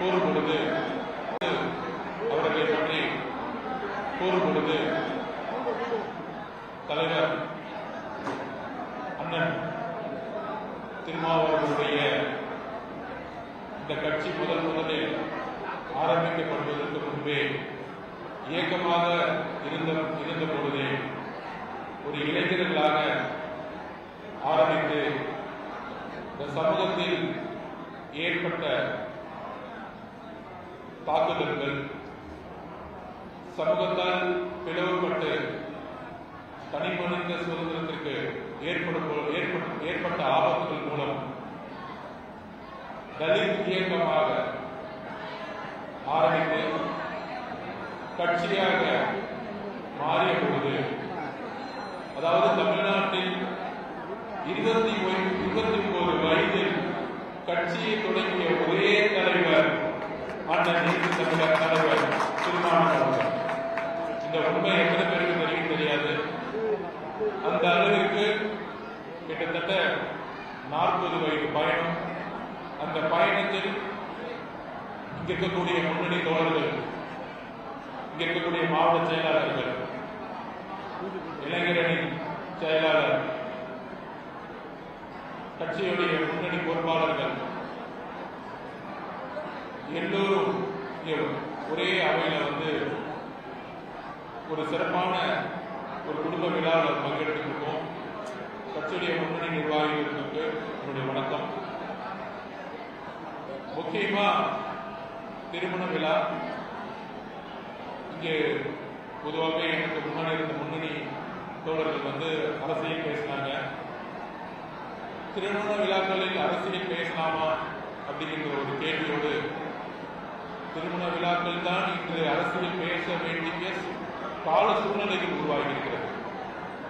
கூறும் பொழுது அவர்களை பற்றி கூறும் பொழுது தலைவர் அண்ணன் திருமாவளவருடைய இந்த கட்சி முதல் முதலில் ஆரம்பிக்கப்படுவதற்கு முன்பே இயக்கமாக இருந்த இருந்த பொழுதே ஒரு இளைஞர்களாக ஆரம்பித்து இந்த சமூகத்தில் ஏற்பட்ட தாக்குதல்கள் சமூகத்தால் பிளவுபட்டு தனி மனித சுதந்திரத்திற்கு ஏற்படும் ஏற்பட்ட ஆபத்துகள் மூலம் தலித் இயக்கமாக ஆரம்பித்து கட்சியாக மாறிய பொழுது அதாவது தமிழ்நாட்டில் இருபத்தி இருபத்தி ஒன்பது வயதில் கட்சியை தொடங்கிய ஒரே தலைவர் அண்ணன் நீதி தமிழர் தலைவர் திருமாவளவன் அவர்கள் இந்த உண்மை எத்தனை பேருக்கு தெரியும் தெரியாது. அந்த அளவிற்கு கிட்டத்தட்ட நாற்பது வயது பயணம். அந்த பயணத்தில் இங்க இருக்கக்கூடிய முன்னணி தோழர்கள் இங்க இருக்கக்கூடிய மாவட்ட செயலாளர்கள் இளைஞரணி செயலாளர் கட்சியுடைய முன்னணி பொறுப்பாளர்கள் எல்லோரும் இங்கே ஒரே அவையில் வந்து ஒரு சிறப்பான ஒரு குடும்ப விழாவில் பங்கெடுத்துருக்கோம். கட்சியுடைய முன்னணி நிர்வாகிகளுக்கு என்னுடைய வணக்கம். முக்கியமா திருமண விழா. இங்கே பொதுவாகவே எனக்கு முன்னாடி இருந்த முன்னணி தோழர்கள் வந்து அரசியல் பேசினாங்க. திருமண விழாக்களில் அரசியல் பேசலாமா அப்படிங்கிற ஒரு கேள்வியோடு திருமண விழாக்கள் தான் இன்று அரசியல் பேச வேண்டிய கால சூழ்நிலையில் உருவாகியிருக்கிறது.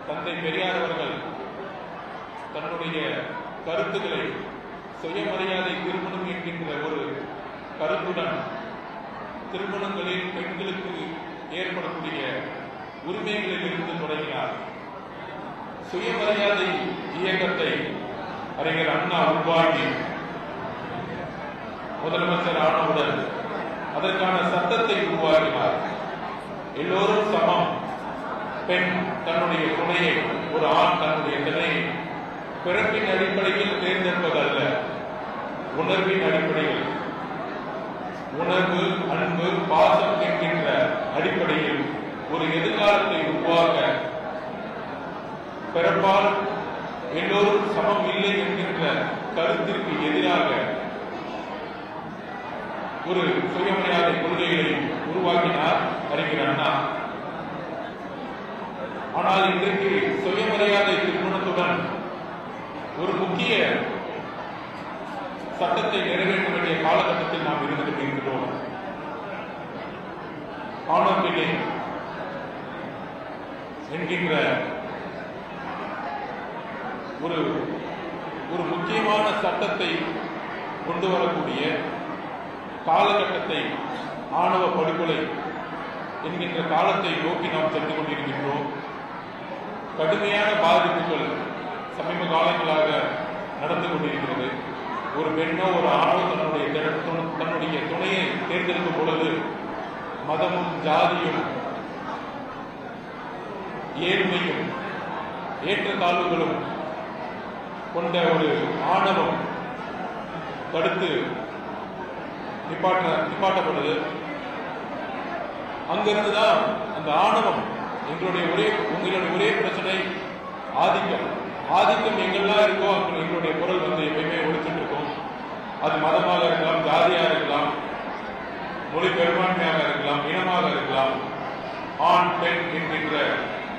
தந்தை பெரியார் அவர்கள் தன்னுடைய கருத்துக்களை சுயமரியாதை திருமணம் என்கின்ற ஒரு கருத்துடன் திருமணங்களில் பெண்களுக்கு ஏற்படக்கூடிய உரிமைகளில் இருந்து தொடங்கினார். சுயமரியாதை இயக்கத்தை அறிஞர் அண்ணா உருவாக்கி முதலமைச்சர் ஆனவுடன் அதற்கான சட்டத்தை உருவாக்கினார். எல்லோரும் சமம். பெண் தன்னுடைய துணையை ஒரு ஆண் தன்னுடைய திணையை பிறப்பின் அடிப்படையில் தேர்ந்தெடுப்பதல்ல. உணர்வின் அடிப்படையில். உணர்வு அன்பு பாசம் என்கின்ற அடிப்படையில் ஒரு எதிர்காலத்தை உருவாக்க பிறப்பால் எல்லோரும் சமம் இல்லை என்கின்ற கருத்திற்கு எதிராக ஒரு சுயமரியாதை கொள்கைகளை உருவாக்கினார் அறிஞர் அண்ணா. ஆனால் இன்றைக்கு சுயமரியாதை திருமணத்துடன் ஒரு முக்கிய சட்டத்தை நிறைவேற்ற வேண்டிய காலகட்டத்தில் நாம் இருந்து கொண்டிருக்கிறோம் ஆணவ பிள்ளை என்கின்ற ஒரு ஒரு முக்கியமான சட்டத்தை கொண்டு வரக்கூடிய காலகட்டத்தை ஆணவ படுகொலை என்கின்ற காலத்தை நோக்கி நாம் சென்று கொண்டிருக்கின்றோம். கடுமையான பாதிப்புகள் சமீப காலங்களாக நடந்து கொண்டிருக்கிறது. ஒரு பெண்ணோ ஒரு ஆணோ தன்னுடைய தன்னுடைய துணையை தேர்ந்தெடுக்கும் பொழுது மதமும் ஜாதியும் ஏழ்மையும் ஏற்றத்தாழ்வுகளும் கொண்ட ஒரு ஆணவம் தடுத்து நிப்பாட்ட நிப்பாட்டப்படுது அங்கிருந்து தான் அந்த ஆணவம் எங்களுடைய ஒரே உங்களுடைய ஒரே பிரச்சனை ஆதிக்கம். ஆதிக்கம் எங்கெல்லாம் இருக்கோ அங்க எங்களுடைய குரல் வந்து எப்பயுமே ஒழிச்சுட்டு இருக்கும் அது மதமாக இருக்கலாம் ஜாதியாக இருக்கலாம் மொழி பெரும்பான்மையாக இருக்கலாம் இனமாக இருக்கலாம் ஆண் பெண் என்கின்ற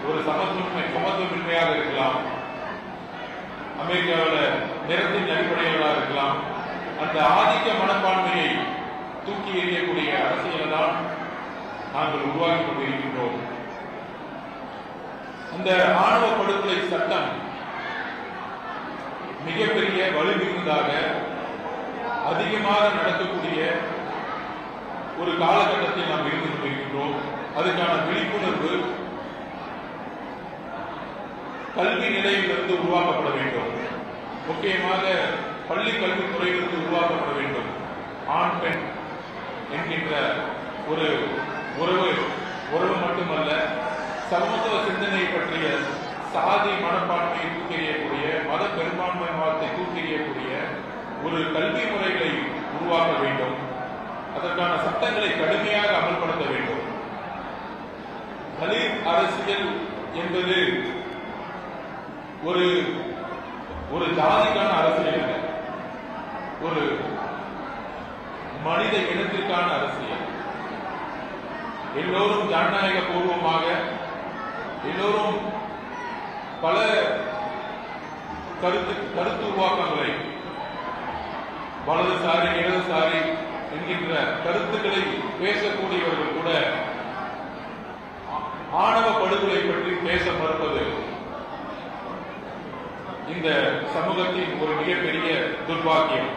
ஒரு சமத்துவமை சமத்துவமின்மையாக இருக்கலாம். அமெரிக்காவில் நிறத்தின் அடிப்படையிலாக இருக்கலாம். அந்த ஆதிக்க மனப்பான்மையை தூக்கி எறியக்கூடிய அரசியலை தான் நாங்கள் உருவாக்கி கொண்டிருக்கின்றோம். அந்த ஆணவ படுகொலை சட்டம் மிகப்பெரிய வலுமிகுந்ததாக அதிகமாக நடக்கக்கூடிய ஒரு காலகட்டத்தில் நாம் இருந்து கொண்டிருக்கின்றோம். அதுக்கான விழிப்புணர்வு கல்வி நிலையிலிருந்து உருவாக்கப்பட வேண்டும். முக்கியமாக பள்ளி கல்வித்துறையிலிருந்து உருவாக்கப்பட வேண்டும். ஆண் பெண் என்கின்ற ஒரு உறவு உறவு மட்டுமல்ல சமூக சிந்தனை பற்றிய சாதி மனப்பான்மையை தூக்கெறியக்கூடிய மத பெரும்பான்மை வார்த்தை தூக்கெறியக்கூடிய ஒரு கல்வி முறைகளை உருவாக்க வேண்டும். அதற்கான சட்டங்களை கடுமையாக அமல்படுத்த வேண்டும். தலித் அரசியல் என்பது ஒரு ஒரு ஜாதிக்கான அரசியல் ஒரு மனித இனத்திற்கான அரசியல். எல்லோரும் ஜனநாயக பூர்வமாக எல்லோரும் பல கருத்து கருத்து உருவாக்கங்களை வலதுசாரி இடதுசாரி என்கின்ற கருத்துக்களை பேசக்கூடியவர்கள் கூட ஆணவ படுகொலை பற்றி பேச மறுப்பது இந்த சமூகத்தின் ஒரு மிகப்பெரிய துர்பாக்கியம்.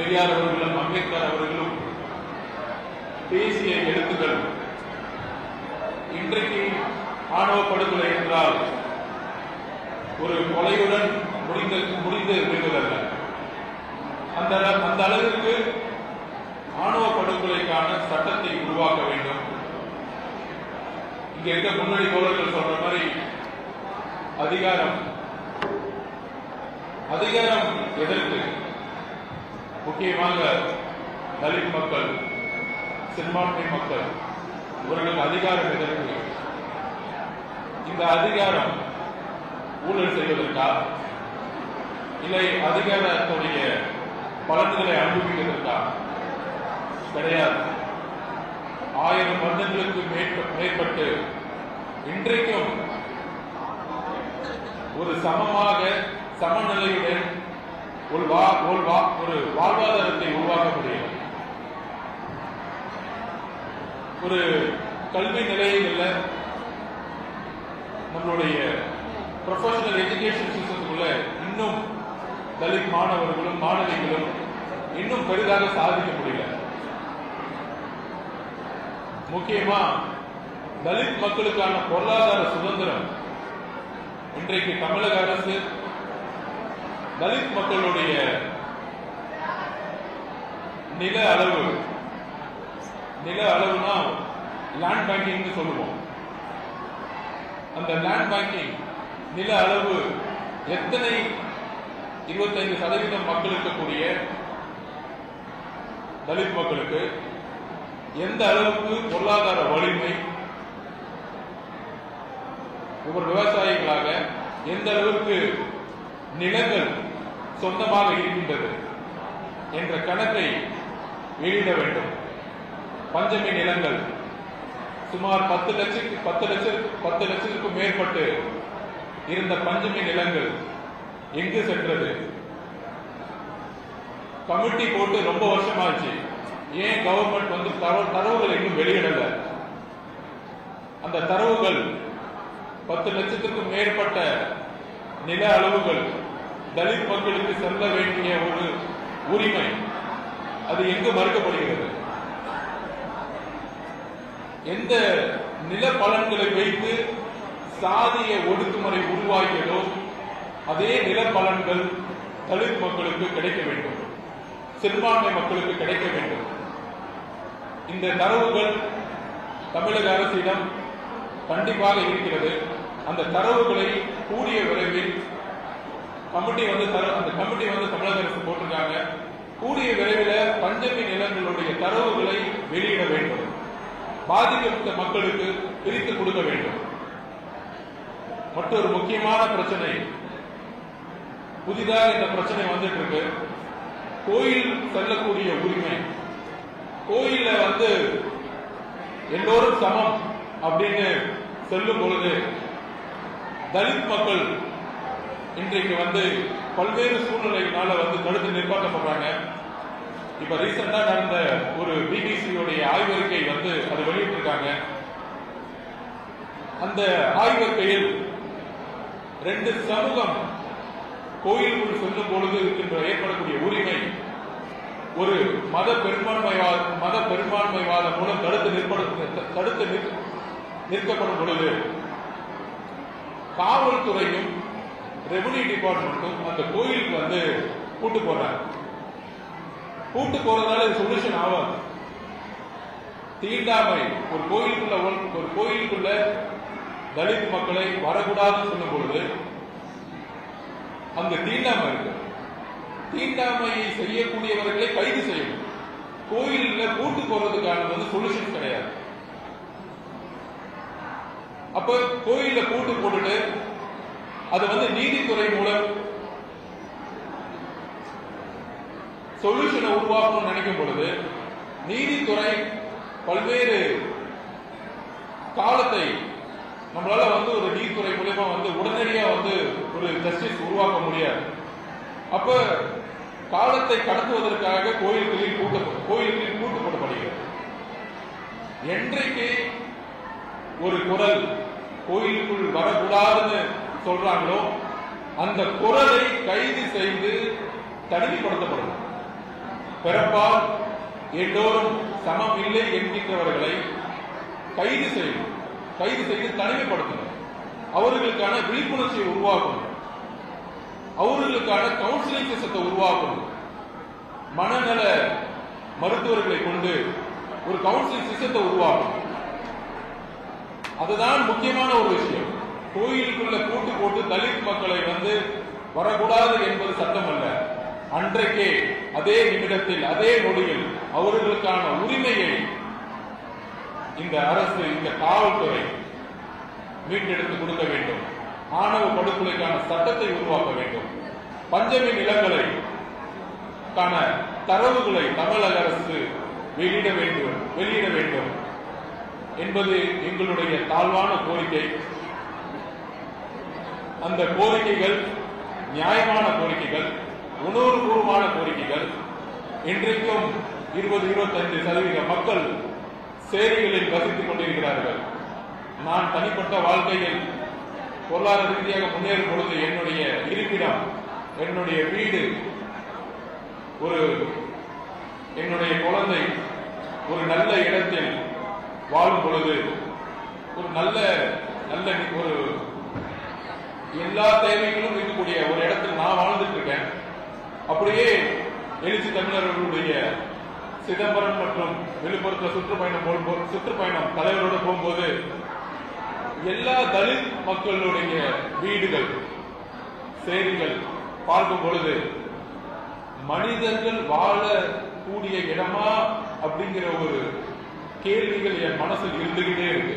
பெரியார் அவர்களும் அம்பேத்கர் அவர்களும் பேசிய எழுத்துக்கள். இன்றைக்கு ஆணவ படுகொலை என்றால் ஒரு கொலையுடன் முடிந்த முடிந்து விடுவதல்ல அந்த அந்த அளவிற்கு ஆணவ படுகொலைக்கான சட்டத்தை உருவாக்க வேண்டும். இங்க இருக்க முன்னணி தோழர்கள் சொல்ற மாதிரி அதிகாரம். அதிகாரம் எதற்கு? முக்கியமாக தலித் மக்கள் சிறுபான்மை மக்கள் இவர்களுக்கு அதிகாரம் எதற்கு? இந்த அதிகாரம் ஊழல் செய்வதற்கா? இல்லை அதிகாரத்துடைய பலன்களை அனுபவிப்பதற்கா கிடையாது. ஆயிரம் வருடங்களுக்கு மேற்ப- மேற்பட்டு இன்றைக்கும் ஒரு சமமாக சமநிலையுடன் ஒரு வா ஒரு வா ஒரு வாழ்வாதாரத்தை உருவாக்க முடியும். ஒரு கல்வி நிலையங்களில் நம்மளுடைய ப்ரொஃபஷனல் எஜுகேஷன் சிஸ்டத்துக்குள்ள இன்னும் தலித் மாணவர்களும் மாணவிகளும் இன்னும் பெரிதாக சாதிக்க முடியல. முக்கியமா தலித் மக்களுக்கான பொருளாதார சுதந்திரம் இன்றைக்கு தமிழக அரசு தலித் மக்களுடைய நில அளவு. நில அளவுனா லேண்ட் பேங்கிங்னு சொல்லுவோம். அந்த லேண்ட் பேங்கிங் நில அளவு எத்தனை? இருபத்தைந்து சதவீதம் மக்கள் இருக்கக்கூடிய தலித் மக்களுக்கு எந்த அளவுக்கு பொருளாதார வலிமை? இவர் விவசாயிகளாக எந்த அளவுக்கு நிலங்கள் சொந்தமாக இருக்கின்றது என்ற கணக்கை வெளியிட வேண்டும். பஞ்சமி நிலங்கள் சுமார் பத்து லட்சத்துக்கு பத்து லட்சம் பத்து லட்சத்துக்கும் மேற்பட்டு இருந்த பஞ்சமி நிலங்கள் எங்கு சென்றது? கமிட்டி போட்டு ரொம்ப வருஷமாச்சு. ஏன் கவர்மெண்ட் வந்து தரவு- தரவுகள் இன்னும் வெளியிடல? அந்த தரவுகள் பத்து லட்சத்துக்கும் மேற்பட்ட நில அளவுகள் தலித் மக்களுக்கு செல்ல வேண்டிய ஒரு உரிமை. அது எங்கு மறுக்கப்படுகிறது? எந்த நில பலன்களை வைத்து சாதிய ஒடுக்குமுறை உருவாகியதோ அதே நில பலன்கள் தலித் மக்களுக்கு கிடைக்க வேண்டும். சிறுபான்மை மக்களுக்கு கிடைக்க வேண்டும். இந்த தரவுகள் தமிழக அரசிடம் கண்டிப்பாக இருக்கிறது. அந்த தரவுகளை கூடிய விரைவில் கமிட்டி வந்து தர- அந்த கமிட்டி வந்து தமிழக அரசு போட்டிருக்காங்க. கூடிய விரைவில் பஞ்சமி நிலங்களுடைய தரவுகளை வெளியிட வேண்டும். பாதிக்கப்பட்ட மக்களுக்கு பிரித்து கொடுக்க வேண்டும். மற்றொரு முக்கியமான பிரச்சனை. புதிதாக இந்த பிரச்சனை வந்துட்டு இருக்கு கோயில் செல்லக்கூடிய உரிமை. கோயில வந்து எல்லோரும் சமம் அப்படின்னு சொல்லும் பொழுது தலித் மக்கள் இன்றைக்கு வந்து பல்வேறு சூழ்நிலைகளால வந்து தடுத்து நிற்பாட்டப்படுறாங்க இப்ப ரீசெண்டா நடந்த ஒரு பிபிசியுடைய ஆய்வறிக்கை வந்து அது வெளியிட்டிருக்காங்க. அந்த ஆய்வறிக்கையில் ரெண்டு சமூகம் கோயிலுக்குள் செல்லும் பொழுது இருக்கின்ற ஏற்படக்கூடிய உரிமை ஒரு மத பெரும்பான்மைவாத மத பெரும்பான்மைவாதம் மூலம் தடுத்து நிற்படு தடுத்து நிற்க- நிற்கப்படும் பொழுது காவல்துறையும் ரெவன்யூ டிபார்ட்மெண்ட்டும் அந்த கோயிலுக்கு வந்து கூட்டு போறாங்க. கூட்டு போறதால சொல்யூஷன் ஆகாது. தீண்டாமை. ஒரு கோயிலுக்குள்ள ஒரு- ஒரு கோயிலுக்குள்ள தலித் மக்களை வரக்கூடாதுன்னு சொல்லும் பொழுது அங்க தீண்டாமை இருக்கு. தீண்டாமையை செய்யக்கூடியவர்களை கைது செய்யணும். கோயில்ல கூட்டு போறதுக்கான வந்து சொல்யூஷன் கிடையாது. அப்ப கோயில்ல கூட்டு போட்டுட்டு அது வந்து நீதித்துறை மூலம் சொல்யூஷனை உருவாக்கணும்னு நினைக்கும் பொழுது நீதித்துறை பல்வேறு காலத்தை நம்மளால வந்து ஒரு நீதித்துறை மூலயமா வந்து உடனடியா வந்து ஒரு ஜஸ்டிஸ் உருவாக்க முடியாது. அப்ப காலத்தை கடத்துவதற்காக கோயில்களில் கூட்ட கோயில்களில் கூட்டு போடப்படுகிறது என்றைக்கு ஒரு குரல் கோயிலுக்குள் வரக்கூடாதுன்னு சொல்றாங்களோ அந்த குரலை கைது செய்து தனிமைப்படுத்தப்படும். பிறப்பால் எல்லோரும் சமம் இல்லை என்கின்றவர்களை கைது செய்யும். கைது செய்து தனிமைப்படுத்தணும் அவர்களுக்கான விழிப்புணர்ச்சியை உருவாக்கணும் அவர்களுக்கான கவுன்சிலிங் சிஸ்டத்தை உருவாக்கணும் மனநல மருத்துவர்களை கொண்டு ஒரு கவுன்சிலிங் சிஸ்டத்தை உருவாக்கணும் அதுதான் முக்கியமான ஒரு விஷயம். கோயிலுக்குள்ள கூட்டு போட்டு தலித் மக்களை வந்து வரக்கூடாது என்பது சட்டம் அல்ல அன்றைக்கே அதே நிமிடத்தில் அதே நொடியில் அவர்களுக்கான உரிமையை இந்த அரசு இந்த காவல்துறை மீட்டெடுத்து கொடுக்க வேண்டும். ஆணவ படுகொலைக்கான சட்டத்தை உருவாக்க வேண்டும். பஞ்சமி நிலங்களை கான தரவுகளை தமிழக அரசு வெளியிட வேண்டும் வெளியிட வேண்டும் என்பது எங்களுடைய தாழ்வான கோரிக்கை. அந்த கோரிக்கைகள் நியாயமான கோரிக்கைகள் உணர்வுபூர்வமான கோரிக்கைகள் இன்றைக்கும் இருபது இருபத்தஞ்சு சதவீத மக்கள் சேரிகளில் வசித்துக் கொண்டிருக்கிறார்கள். நான் தனிப்பட்ட வாழ்க்கையில் பொருளாதார ரீதியாக முன்னேறும் பொழுது என்னுடைய இருப்பிடம் என்னுடைய வீடு ஒரு என்னுடைய குழந்தை ஒரு நல்ல இடத்தில் வாழும் பொழுது ஒரு நல்ல நல்ல ஒரு எல்லா தேவைகளும் இருக்கக்கூடிய ஒரு இடத்துல நான் வாழ்ந்துட்டு இருக்கேன் அப்படியே எழுச்சி தமிழர்களுடைய சிதம்பரம் மற்றும் விழுப்புரத்துல சுற்றுப்பயணம் போகும்போது சுற்றுப்பயணம் தலைவரோட போகும்போது எல்லா தலித் மக்களுடைய வீடுகள் செய்திகள் பார்க்கும் பொழுது மனிதர்கள் வாழக்கூடிய இடமா அப்படிங்கிற ஒரு கேள்விகள் என் மனசில் இருந்துகிட்டே இருக்கு.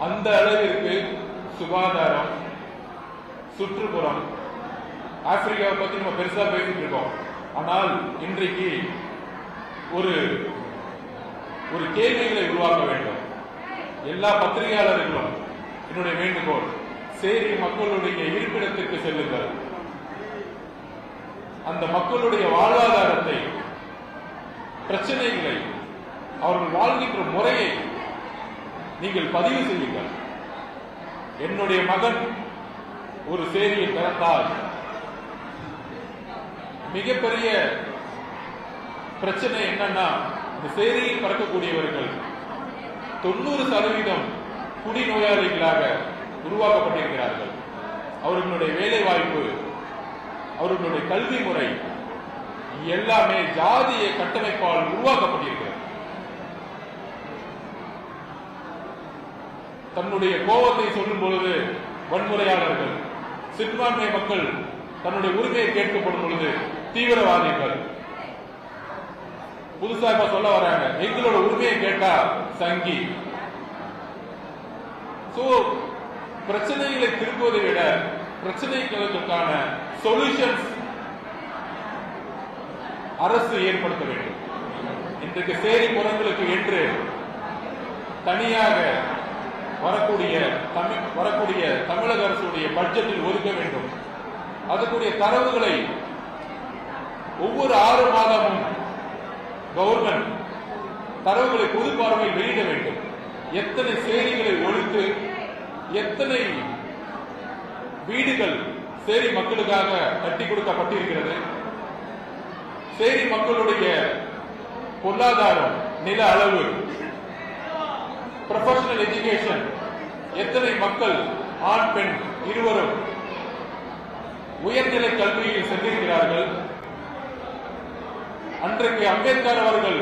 அந்த அளவிற்கு சுகாதாரம் சுற்றுப்புறம் ஆப்பிரிக்காவை பத்தி நம்ம பெருசா பேசிட்டு இருக்கோம். ஆனால் இன்றைக்கு ஒரு ஒரு கேள்விகளை உருவாக்க வேண்டும். எல்லா பத்திரிகையாளர்களும் என்னுடைய வேண்டுகோள் சேரி மக்களுடைய இருப்பிடத்திற்கு செல்லுங்கள். அந்த மக்களுடைய வாழ்வாதாரத்தை பிரச்சனைகளை அவர்கள் வாழ்கின்ற முறையை நீங்கள் பதிவு செய்யுங்கள். என்னுடைய மகன் ஒரு செய்தியை பிறந்தால் மிகப்பெரிய பிரச்சனை என்னன்னா இந்த செய்தியை பறக்கக்கூடியவர்கள் தொண்ணூறு சதவீதம் குடிநோயாளிகளாக உருவாக்கப்பட்டிருக்கிறார்கள். அவர்களுடைய வேலை வாய்ப்பு அவர்களுடைய கல்வி முறை எல்லாமே ஜாதிய கட்டமைப்பால் உருவாக்கப்பட்டிருக்கிறது. தன்னுடைய கோபத்தை சொல்லும் பொழுது வன்முறையாளர்கள் சிறுபான்மை மக்கள் தன்னுடைய உரிமையை கேட்கப்படும் பொழுது தீவிரவாதிகள். புதுசா இப்ப சொல்ல வராங்க எங்களோட உரிமையை கேட்டா சங்கி. சோ பிரச்சனைகளை திருப்புவதை விட பிரச்சனைகளுக்கான சொல்யூஷன்ஸ் அரசு ஏற்படுத்த வேண்டும். இன்றைக்கு சேரி குரங்களுக்கு என்று தனியாக வரக்கூடிய தமிழ் வரக்கூடிய தமிழக அரசுடைய பட்ஜெட்டில் ஒதுக்க வேண்டும். அதுக்குரிய தரவுகளை ஒவ்வொரு ஆறு மாதமும் கவர்மெண்ட் தரவுகளை பொது பார்வையில் வெளியிட வேண்டும். எத்தனை சேரிகளை ஒழித்து எத்தனை வீடுகள் சேரி மக்களுக்காக கட்டி கொடுக்கப்பட்டிருக்கிறது சேரி மக்களுடைய பொருளாதாரம் நில அளவு ப்ரொஃபஷனல் எஜுகேஷன் எத்தனை மக்கள் ஆண் பெண் இருவரும் உயர்நிலை கல்வியில் சென்றிருக்கிறார்கள்? அன்றைக்கு அம்பேத்கர் அவர்கள்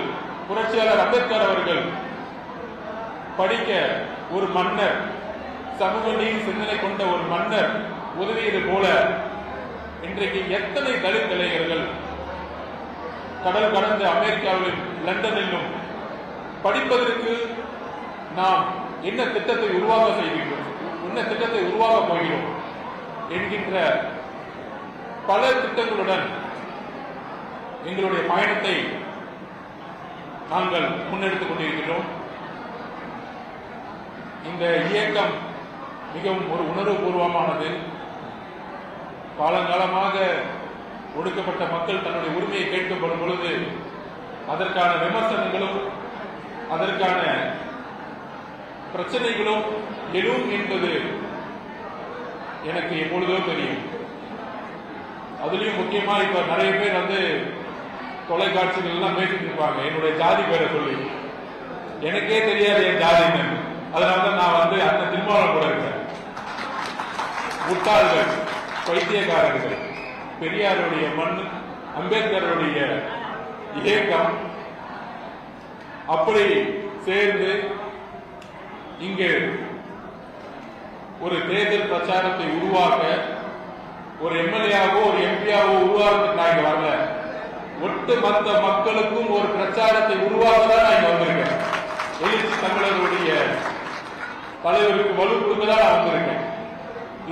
புரட்சியாளர் அம்பேத்கர் அவர்கள் படிக்க ஒரு மன்னர் சமூக நீதி சிந்தனை கொண்ட ஒரு மன்னர் உதவியது போல இன்றைக்கு எத்தனை தலித் இளைஞர்கள் கடல் கடந்த அமெரிக்காவிலும் லண்டனிலும் படிப்பதற்கு நாம் என்ன திட்டத்தை உருவாக செய்கின்றோம் என்ன திட்டத்தை உருவாக போகிறோம்? என்கின்ற பல திட்டங்களுடன் எங்களுடைய பயணத்தை நாங்கள் முன்னெடுத்துக் கொண்டிருக்கிறோம் இந்த இயக்கம் மிகவும் ஒரு உணர்வுபூர்வமானது. காலங்காலமாக ஒடுக்கப்பட்ட மக்கள் தன்னுடைய உரிமையை கேட்கப்படும் பொழுது அதற்கான விமர்சனங்களும் அதற்கான பிரச்சனைகளும் எழும் என்பது எனக்கு எப்பொழுதோ தெரியும். அதுலயும் முக்கியமா இப்ப நிறைய பேர் வந்து தொலைக்காட்சிகள் எல்லாம் பேசிட்டு இருப்பாங்க. என்னுடைய ஜாதி பேரை சொல்லி. எனக்கே தெரியாது என் ஜாதின்னு அதனாலதான் நான் வந்து அந்த திருமாவளம் கூட இருக்கேன். முட்டாள்கள் பைத்தியக்காரர்கள் பெரியாருடைய மண் அம்பேத்கருடைய இயக்கம் அப்படி சேர்ந்து இங்கு ஒரு தேர்தல் பிரச்சாரத்தை உருவாக்க ஒரு எம்எல்ஏவோ ஒரு எம்பியாவோ உருவாக்க நான் இங்க வரல. ஒட்டுமொத்த மக்களுக்கும் ஒரு பிரச்சாரத்தை உருவாக்க தான் நான் இங்க வந்திருக்கேன். எழுச்சி தமிழருடைய தலைவருக்கு வலு கொடுக்க தான் நான் வந்திருக்கேன்.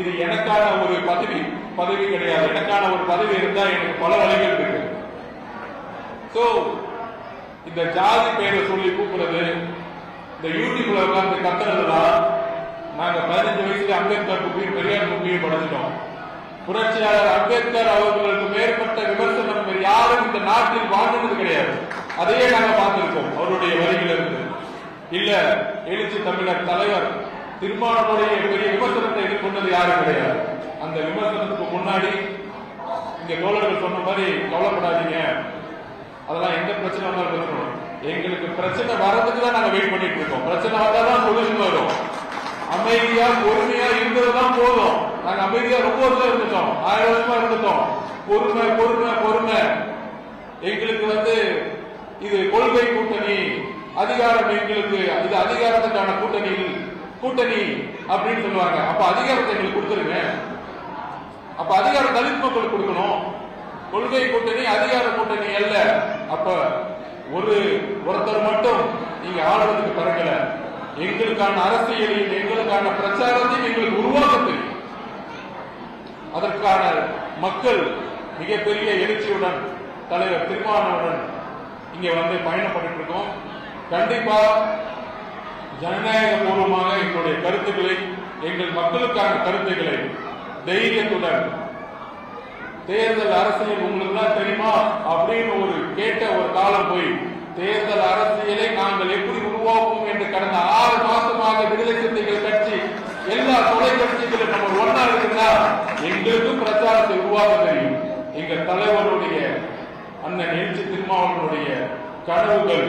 இது எனக்கான ஒரு பதவி பதவி கிடையாது. எனக்கான ஒரு பதவி இருந்தா எனக்கு பல வழிகள் இருக்கு. சோ இந்த ஜாதி பேரை சொல்லி கூப்பிடுறது இந்த யூடியூப்ல உட்கார்ந்து கத்துறதுலாம் நாங்க பதினஞ்சு வயசுல அம்பேத்கர் புக்கையும் பெரியார் புக்கையும் படைச்சிட்டோம். புரட்சியாளர் அம்பேத்கர் அவர்களுக்கு மேற்பட்ட விமர்சனம் யாரும் இந்த நாட்டில் வாழ்ந்தது கிடையாது. அதையே நாங்க பார்த்திருக்கோம் அவருடைய வரிகளிலிருந்து இல்ல எழுச்சி தமிழர் தலைவர் திருமாவளவனுடைய பெரிய விமர்சனத்தை எதிர்கொண்டது யாரும் கிடையாது. அந்த விமர்சனத்துக்கு முன்னாடி இங்க தோழர்கள் சொன்ன மாதிரி கவலைப்படாதீங்க. அதெல்லாம் எந்த பிரச்சனை வந்தாலும் இருக்கணும் எங்களுக்கு பிரச்சனை வர்றதுக்கு தான் நாங்க வெயிட் பண்ணிட்டு இருக்கோம். பிரச்சனை வந்தா தான் சொல்யூஷன் வரும். அமைதியா பொறுமையா இருந்தது தான் போதும். நாங்க அமைதியா ரொம்ப வருஷம் இருந்துட்டோம். ஆயிரம் வருஷமா இருந்துட்டோம். பொறுமை பொறுமை பொறுமை. எங்களுக்கு வந்து இது கொள்கை கூட்டணி அதிகாரம் எங்களுக்கு இது அதிகாரத்துக்கான கூட்டணி கூட்டணி அப்படின்னு சொல்லுவாங்க. அப்ப அதிகாரத்தை எங்களுக்கு கொடுத்துருங்க. அப்ப அதிகாரம் தலித் மக்களுக்கு கொடுக்கணும். கொள்கை கூட்டணி அதிகார கூட்டணி அல்ல. அப்ப ஒரு ஒருத்தர் மட்டும் நீங்க ஆளுறதுக்கு பிறக்கல. எங்களுக்கான அரசியலையும் எங்களுக்கான பிரச்சாரத்தையும் எங்களுக்கு உருவாக்க தெரியும். அதற்கான மக்கள் மிகப்பெரிய எழுச்சியுடன் தலைவர் திருமாவளவன் இங்க வந்து பயணப்பட்டு இருக்கோம் கண்டிப்பா ஜனநாயக பூர்வமாக எங்களுடைய கருத்துக்களை எங்கள் மக்களுக்கான கருத்துக்களை தைரியத்துடன் தேர்தல் அரசியல் உங்களுக்கு தான் தெரியுமா? அப்படின்னு ஒரு கேட்ட ஒரு காலம் போய் தேர்தல் அரசியலை நாங்கள் எப்படி உருவாக்குவோம் என்று கடந்த ஆறு மாசமாக விடுதலை சிறுத்தைகள் கட்சி எல்லா தொலைக்கட்சிகளும் நம்ம ஒன்னா இருக்குன்னா எங்களுக்கும் பிரச்சாரத்தை உருவாக்க தெரியும். எங்க தலைவருடைய அண்ணன் எழுச்சி திருமாவளவனுடைய கனவுகள்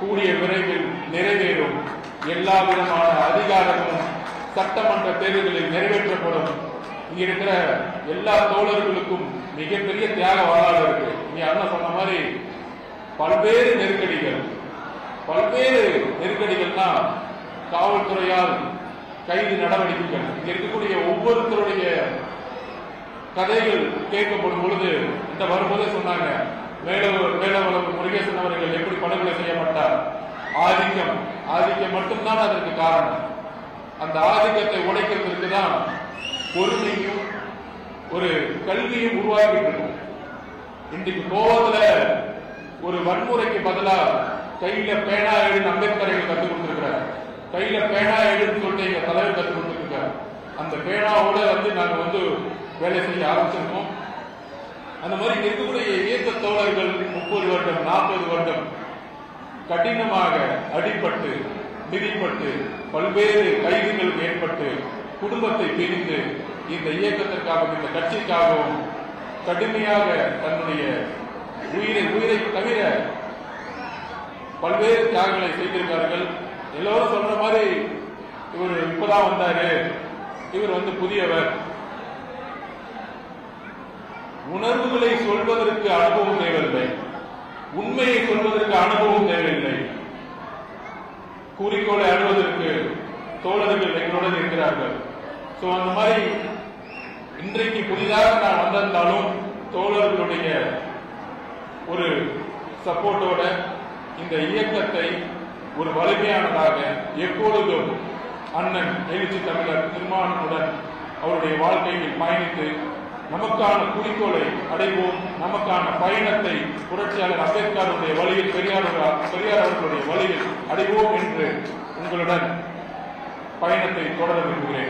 கூடிய விரைவில் நிறைவேறும். எல்லா விதமான அதிகாரமும் சட்டமன்ற தேர்தலில் நிறைவேற்றப்படும். இங்க இருக்கிற எல்லா தோழர்களுக்கும் மிகப்பெரிய தியாக வரலாறு இருக்கு. நீ அண்ணன் சொன்ன மாதிரி பல்வேறு நெருக்கடிகள். பல்வேறு நெருக்கடிகள்னா காவல்துறையால் கைது நடவடிக்கைகள். இங்க இருக்கக்கூடிய ஒவ்வொருத்தருடைய கதைகள் கேட்கப்படும் பொழுது இந்த வரும்போதே சொன்னாங்க மேலவர் மேலவளவு முருகேசன் அவர்கள் எப்படி படுகொலை செய்யப்பட்டார்? ஆதிக்கம். ஆதிக்கம் மட்டும்தான் அதற்கு காரணம். அந்த ஆதிக்கத்தை உடைக்கிறதுக்கு தான் பொறுமையும் ஒரு கல்வியும் உருவாக்கி இருக்கும் இன்றைக்கு கோவத்துல ஒரு வன்முறைக்கு பதிலா கையில பேனா எழுந்து அம்பேத்கர் எங்களுக்கு கற்றுக் கொடுத்திருக்கிறார். கையில பேனா எடுன்னு சொல்லிட்டு எங்க தலைவர் கற்றுக் கொடுத்திருக்கார் அந்த பேனாவோட வந்து நாங்க வந்து வேலை செய்ய ஆரம்பிச்சிருக்கோம். அந்த மாதிரி இருக்கக்கூடிய இயக்க தோழர்கள் முப்பது வருடம் நாற்பது வருடம் கடினமாக அடிபட்டு மிதிப்பட்டு பல்வேறு கைதுகளுக்கு ஏற்பட்டு குடும்பத்தை பிரிந்து இந்த இயக்கத்திற்காகவும் இந்த கட்சிக்காகவும் கடுமையாக தன்னுடைய உயிரை உயிரை தவிர பல்வேறு தியாகங்களை செய்திருக்கார்கள் எல்லோரும் சொல்ற மாதிரி இவர் இப்பதான் வந்தாரு. இவர் வந்து புதியவர். உணர்வுகளை சொல்வதற்கு அனுபவம் தேவையில்லை. உண்மையை சொல்வதற்கு அனுபவம் தேவை குறிக்கோளை அணுவதற்கு தோழர்கள் எங்களுடன் இருக்கிறார்கள். ஸோ அந்த மாதிரி இன்றைக்கு புதிதாக நான் வந்திருந்தாலும் தோழர்களுடைய ஒரு சப்போர்ட்டோட இந்த இயக்கத்தை ஒரு வலிமையானதாக எப்பொழுதும் அண்ணன் எழுச்சி தமிழர் திருமானத்துடன் அவருடைய வாழ்க்கையில் பயணித்து நமக்கான குறிக்கோளை அடைவோம். நமக்கான பயணத்தை புரட்சியாளர் அம்பேத்கருடைய வழியில் பெரியார் பெரியார் அவர்களுடைய வழியில் அடைவோம் என்று உங்களுடன் பயணத்தை தொடர விரும்புகிறேன்.